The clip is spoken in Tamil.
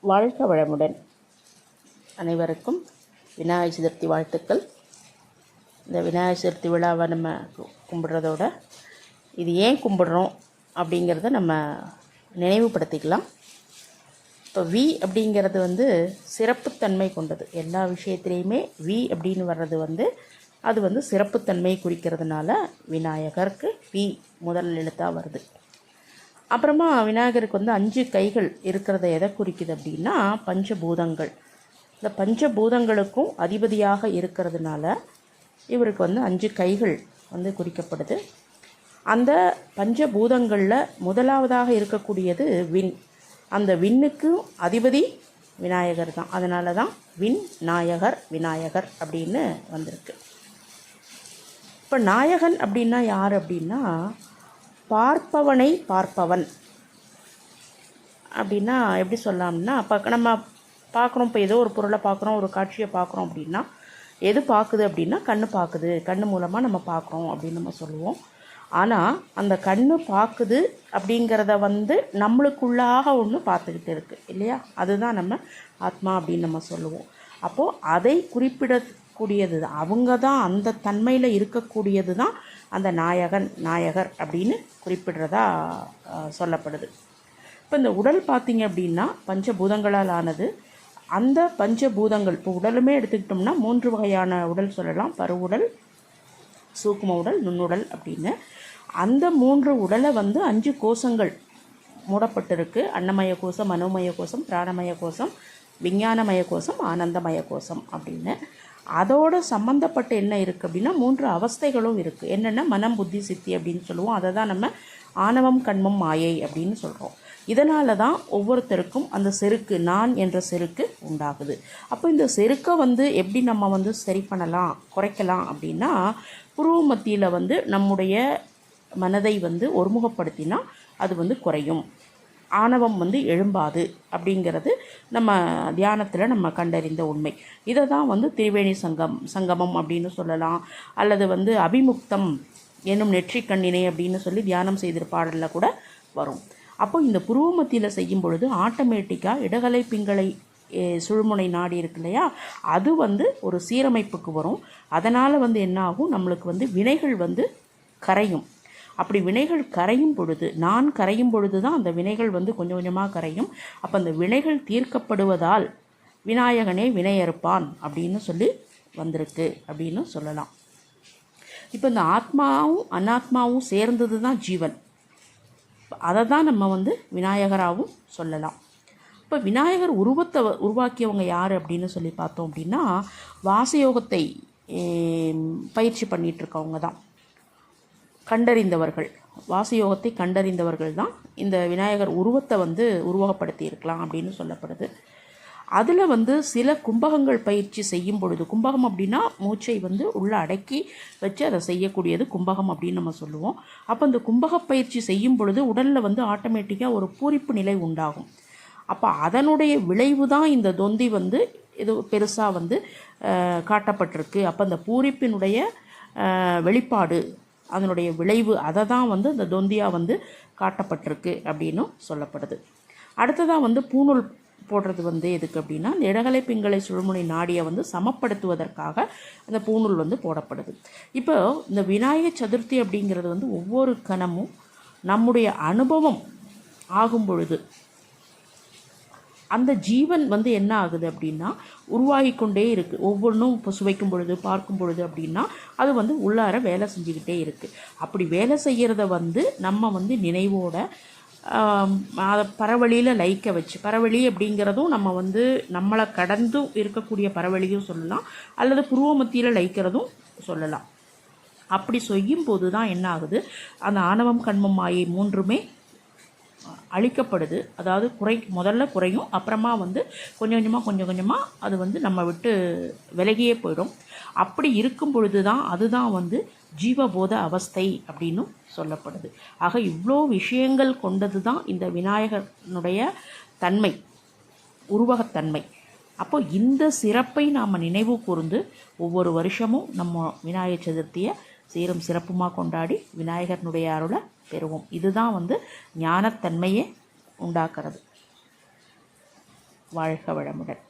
வாழ்க வளமுடன். அனைவருக்கும் விநாயகர் சதுர்த்தி வாழ்த்துக்கள். இந்த விநாயகர் சதுர்த்தி விழாவை நம்ம கும்பிட்றதோட இது ஏன் கும்பிட்றோம் அப்படிங்கிறத நம்ம நினைவுபடுத்திக்கலாம். இப்போ வி அப்படிங்கிறது வந்து சிறப்புத்தன்மை கொண்டது. எல்லா விஷயத்துலேயுமே வி அப்படின்னு வர்றது வந்து அது வந்து சிறப்புத்தன்மை குறிக்கிறதுனால விநாயகருக்கு வி முதல் எழுத்தாக வருது. அப்புறமா விநாயகருக்கு வந்து அஞ்சு கைகள் இருக்கிறத எதை குறிக்குது அப்படின்னா பஞ்சபூதங்கள். இந்த பஞ்சபூதங்களுக்கும் அதிபதியாக இருக்கிறதுனால இவருக்கு வந்து அஞ்சு கைகள் வந்து குறிக்கப்படுது. அந்த பஞ்சபூதங்களில் முதலாவதாக இருக்கக்கூடியது விண். அந்த விண்ணுக்கும் அதிபதி விநாயகர் தான். அதனால தான் விண் நாயகர் விநாயகர் அப்படின்னு வந்திருக்கு. இப்போ நாயகன் அப்படின்னா யார் அப்படின்னா பார்ப்பவனை பார்ப்பவன். அப்படின்னா எப்படி சொல்லலாம்னா இப்போ நம்ம பார்க்குறோம் இப்போ ஏதோ ஒரு பொருளை பார்க்குறோம் ஒரு காட்சியை பார்க்குறோம் அப்படின்னா எது பார்க்குது அப்படின்னா கண் பார்க்குது. கண் மூலமாக நம்ம பார்க்குறோம் அப்படின்னு நம்ம சொல்லுவோம். ஆனால் அந்த கண் பார்க்குது அப்படிங்கிறத வந்து நம்மளுக்குள்ளாக ஒன்று பார்த்துக்கிட்டு இருக்குது இல்லையா? அதுதான் நம்ம ஆத்மா அப்படின்னு நம்ம சொல்லுவோம். அப்போது அதை குறிப்பிட தான் அவங்க தான் அந்த தன்மையில் இருக்கக்கூடியது தான் அந்த நாயகன் நாயகர் அப்படின்னு குறிப்பிடுறதா சொல்லப்படுது. இப்போ இந்த உடல் பார்த்திங்க அப்படின்னா பஞ்சபூதங்களால் ஆனது. அந்த பஞ்சபூதங்கள் இப்போ உடலுமே எடுத்துக்கிட்டோம்னா மூன்று வகையான உடல் சொல்லலாம். பருவுடல் சூக்கும உடல் நுண்ணுடல் அப்படின்னு. அந்த மூன்று உடலை வந்து அஞ்சு கோஷங்கள் மூடப்பட்டிருக்கு. அன்னமய கோஷம் மனோமய கோஷம் பிராணமய கோஷம் விஞ்ஞானமய கோஷம் ஆனந்தமய கோஷம் அப்படின்னு. அதோட சம்மந்தப்பட்ட என்ன இருக்குது அப்படின்னா மூன்று அவஸ்தைகளும் இருக்குது என்னென்னா மனம் புத்தி சித்தி அப்படின்னு சொல்லுவோம். அதை தான் நம்ம ஆணவம் கண்மம் மாயை அப்படின்னு சொல்கிறோம் இதனால தான் ஒவ்வொருத்தருக்கும் அந்த செருக்கு நான் என்ற செருக்கு உண்டாகுது. அப்போ இந்த செருக்கை வந்து எப்படி நம்ம வந்து சரி பண்ணலாம் குறைக்கலாம் அப்படின்னா புருவ மத்தியில் வந்து நம்முடைய மனதை வந்து ஒருமுகப்படுத்தினா அது வந்து குறையும். ஆணவம் வந்து எழும்பாது அப்படிங்கிறது நம்ம தியானத்தில் நம்ம கண்டறிந்த உண்மை. இதை தான் வந்து திரிவேணி சங்கம் சங்கமம் அப்படின்னு சொல்லலாம். அல்லது வந்து அபிமுக்தம் என்னும் நெற்றிக் கண்ணினை அப்படின்னு சொல்லி தியானம் செய்திரு பாடலில் கூட வரும். அப்போ இந்த புருவ மத்தியில் செய்யும் பொழுது ஆட்டோமேட்டிக்காக இடகலை பிங்களை சுழுமுனை நாடி இருக்கு இல்லையா? அது வந்து ஒரு சீரமைப்புக்கு வரும். அதனால் வந்து என்ன ஆகும் நம்மளுக்கு வந்து வினைகள் வந்து கரையும். அப்படி வினைகள் கரையும் பொழுது நான் கரையும் பொழுது தான் அந்த வினைகள் வந்து கொஞ்சம் கொஞ்சமாக கரையும். அப்போ அந்த வினைகள் தீர்க்கப்படுவதால் விநாயகனே வினையறுப்பான் அப்படின்னு சொல்லி வந்திருக்கு அப்படின்னு சொல்லலாம். இப்போ இந்த ஆத்மாவும் அனாத்மாவும் சேர்ந்தது தான் ஜீவன். அதை தான் நம்ம வந்து விநாயகராகவும் சொல்லலாம். இப்போ விநாயகர் உருவத்தை உருவாக்கியவங்க யார் அப்படின்னு சொல்லி பார்த்தோம் அப்படின்னா வாசயோகத்தை பயிற்சி பண்ணிகிட்ருக்கவங்க இருக்கவங்க தான் கண்டறிந்தவர்கள். வாசயோகத்தை கண்டறிந்தவர்கள் தான் இந்த விநாயகர் உருவத்தை வந்து உருவகப்படுத்தி இருக்கலாம் அப்படின்னு சொல்லப்படுது. அதில் வந்து சில கும்பகங்கள் பயிற்சி செய்யும் பொழுது கும்பகம் அப்படின்னா மூச்சை வந்து உள்ளே அடக்கி வச்சு அதை செய்யக்கூடியது கும்பகம் அப்படின்னு நம்ம சொல்லுவோம். அப்போ இந்த கும்பக பயிற்சி செய்யும் பொழுது உடலில் வந்து ஆட்டோமேட்டிக்காக ஒரு பூரிப்பு நிலை உண்டாகும். அப்போ அதனுடைய விளைவு தான் இந்த தொந்தி வந்து இது பெருசாக வந்து காட்டப்பட்டிருக்கு. அப்போ அந்த பூரிப்பினுடைய வெளிப்பாடு அதனுடைய விளைவு அதை தான் வந்து இந்த தொந்தியாக வந்து காட்டப்பட்டிருக்கு அப்படின்னும் சொல்லப்படுது. அடுத்ததாக வந்து பூணூல் போடுறது வந்து எதுக்கு அப்படின்னா இந்த இடகலை பிங்களை சுழுமுனை நாடியை வந்து சமப்படுத்துவதற்காக அந்த பூணூல் வந்து போடப்படுது. இப்போ இந்த விநாயகர் சதுர்த்தி அப்படிங்கிறது வந்து ஒவ்வொரு கணமும் நம்முடைய அனுபவம் ஆகும் பொழுது அந்த ஜீவன் வந்து என்ன ஆகுது அப்படின்னா உருவாகி கொண்டே இருக்குது ஒவ்வொன்றும் இப்போ சுவைக்கும் பொழுது பார்க்கும் பொழுது அப்படின்னா அது வந்து உள்ளார வேலை செஞ்சுக்கிட்டே இருக்குது அப்படி வேலை செய்கிறத வந்து நம்ம வந்து நினைவோட அதை பரவழியில் லைக்க வச்சு பரவழி அப்படிங்கிறதும் நம்ம வந்து நம்மளை கடந்தும் இருக்கக்கூடிய பரவழியும் சொல்லலாம். அல்லது புருவ மத்தியில் லைக்கிறதும் சொல்லலாம். அப்படி செய்யும் போது தான் என்ன ஆகுது? அந்த ஆணவம் கண்மம் மாயை மூன்றுமே அழிக்கப்படுது. அதாவது குறை முதல்ல குறையும் அப்புறமா வந்து கொஞ்சம் கொஞ்சமாக கொஞ்சம் கொஞ்சமாக அது வந்து நம்ம விட்டு விலகியே போயிடும். அப்படி இருக்கும் பொழுது தான் அதுதான் வந்து ஜீவபோத அவஸ்தை அப்படின்னும் சொல்லப்படுது. ஆக இவ்வளோ விஷயங்கள் கொண்டது தான் இந்த விநாயகனுடைய தன்மை உருவகத்தன்மை. அப்போ இந்த சிறப்பை நாம் நினைவு கூர்ந்து ஒவ்வொரு வருஷமும் நம்ம விநாயகர் சதுர்த்தியை சீரும் சிறப்புமாக கொண்டாடி விநாயகர்னுடைய அருளை பெறுவோம். இதுதான் வந்து ஞானத்தன்மையை உண்டாக்குறது. வாழ்க வளமுடன்.